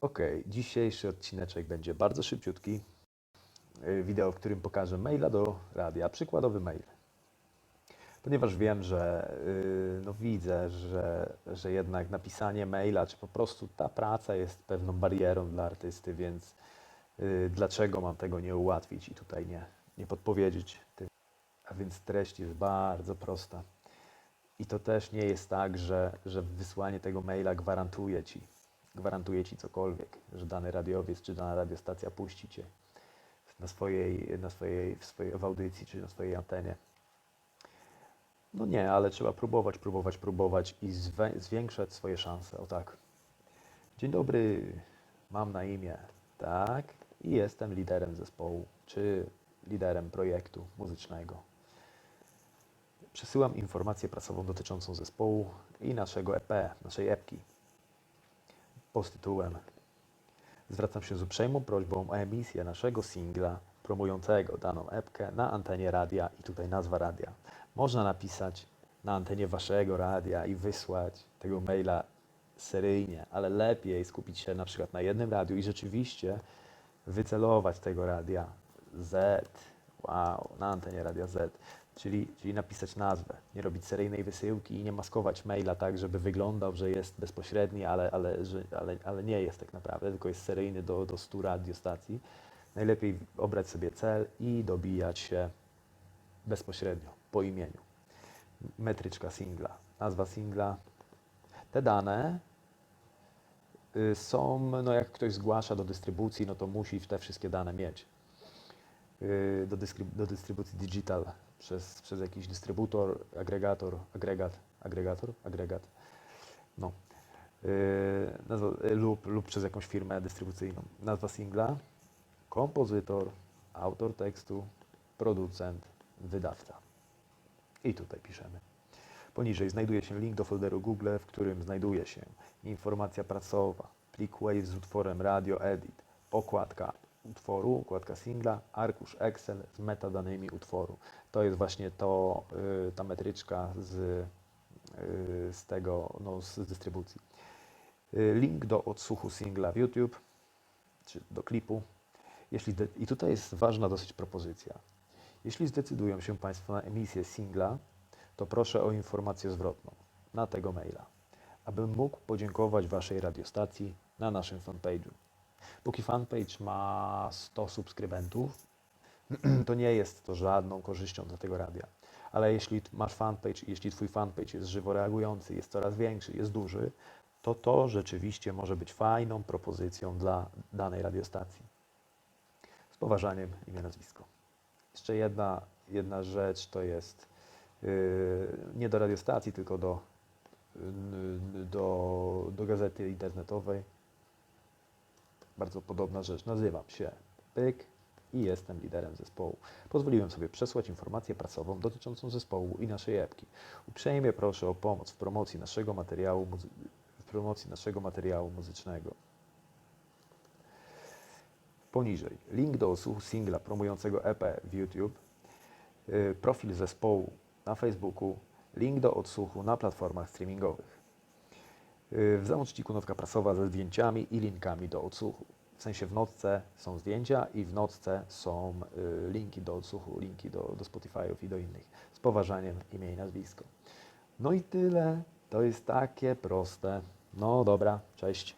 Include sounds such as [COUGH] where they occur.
Ok, dzisiejszy odcineczek będzie bardzo szybciutki. Yy, Wideo, w którym pokażę maila do radia, przykładowy mail. Ponieważ wiem, że yy, no widzę, że, że jednak napisanie maila, czy po prostu ta praca jest pewną barierą dla artysty, więc yy, dlaczego mam tego nie ułatwić i tutaj nie, nie podpowiedzieć tym. A więc treść jest bardzo prosta. I to też nie jest tak, że, że wysłanie tego maila gwarantuje ci, gwarantuje ci cokolwiek, że dany radiowiec czy dana radiostacja puści cię na swojej, na swojej, w swojej w audycji czy na swojej antenie. No nie, ale trzeba próbować, próbować, próbować i zwiększać swoje szanse. O tak. Dzień dobry, mam na imię, tak, i jestem liderem zespołu, czy liderem projektu muzycznego. Przesyłam informację prasową dotyczącą zespołu i naszego EP, naszej epki pod tytułem Zwracam się z uprzejmą prośbą o emisję naszego singla promującego daną epkę na antenie radia i tutaj nazwa radia. Można napisać na antenie waszego radia i wysłać tego maila seryjnie, ale lepiej skupić się na przykład na jednym radiu i rzeczywiście wycelować tego radia Z, wow, na antenie radia Z, czyli, czyli napisać nazwę, nie robić seryjnej wysyłki i nie maskować maila tak, żeby wyglądał, że jest bezpośredni, ale, ale, że, ale, ale nie jest tak naprawdę, tylko jest seryjny do, do 100 radiostacji. Najlepiej obrać sobie cel i dobijać się bezpośrednio, po imieniu. Metryczka singla, nazwa singla. Te dane y, są, no jak ktoś zgłasza do dystrybucji, no to musi te wszystkie dane mieć do, dystryb- do dystrybucji digital przez, przez jakiś dystrybutor, agregator, agregat, agregator, agregat, no, y, nazwa, y, lub, lub przez jakąś firmę dystrybucyjną. Nazwa singla, kompozytor, autor tekstu, producent, wydawca. I tutaj piszemy. Poniżej znajduje się link do folderu Google, w którym znajduje się informacja prasowa, plik Wave z utworem Radio Edit, okładka utworu, okładka singla, arkusz Excel z metadanymi utworu. To jest właśnie to, y, ta metryczka z, y, z tego, no, z dystrybucji. Y, Link do odsłuchu singla w YouTube, czy do klipu. Jeśli I tutaj jest ważna dosyć propozycja. Jeśli zdecydują się Państwo na emisję singla, to proszę o informację zwrotną na tego maila, abym mógł podziękować Waszej radiostacji na naszym fanpage'u. Póki fanpage ma 100 subskrybentów, [CLEARS THROAT] to nie jest to żadną korzyścią dla tego radia. Ale jeśli masz fanpage, jeśli Twój fanpage jest żywo reagujący, jest coraz większy, jest duży, to to rzeczywiście może być fajną propozycją dla danej radiostacji. Z poważaniem imię, nazwisko. Jeszcze jedna, jedna rzecz to jest yy, nie do radiostacji, tylko do, yy, do, do gazety internetowej. Bardzo podobna rzecz. Nazywam się Pyk i jestem liderem zespołu. Pozwoliłem sobie przesłać informację prasową dotyczącą zespołu i naszej epki. Uprzejmie proszę o pomoc w promocji naszego materiału, w promocji naszego materiału muzycznego. Poniżej link do odsłuchu singla promującego EP w YouTube, y, profil zespołu na Facebooku, link do odsłuchu na platformach streamingowych. Y, W załączniku notka prasowa ze zdjęciami i linkami do odsłuchu. W sensie w notce są zdjęcia i w notce są y, linki do odsłuchu, linki do, do Spotify'ów i do innych. Z poważaniem imię i nazwisko. No i tyle. To jest takie proste. No dobra, cześć.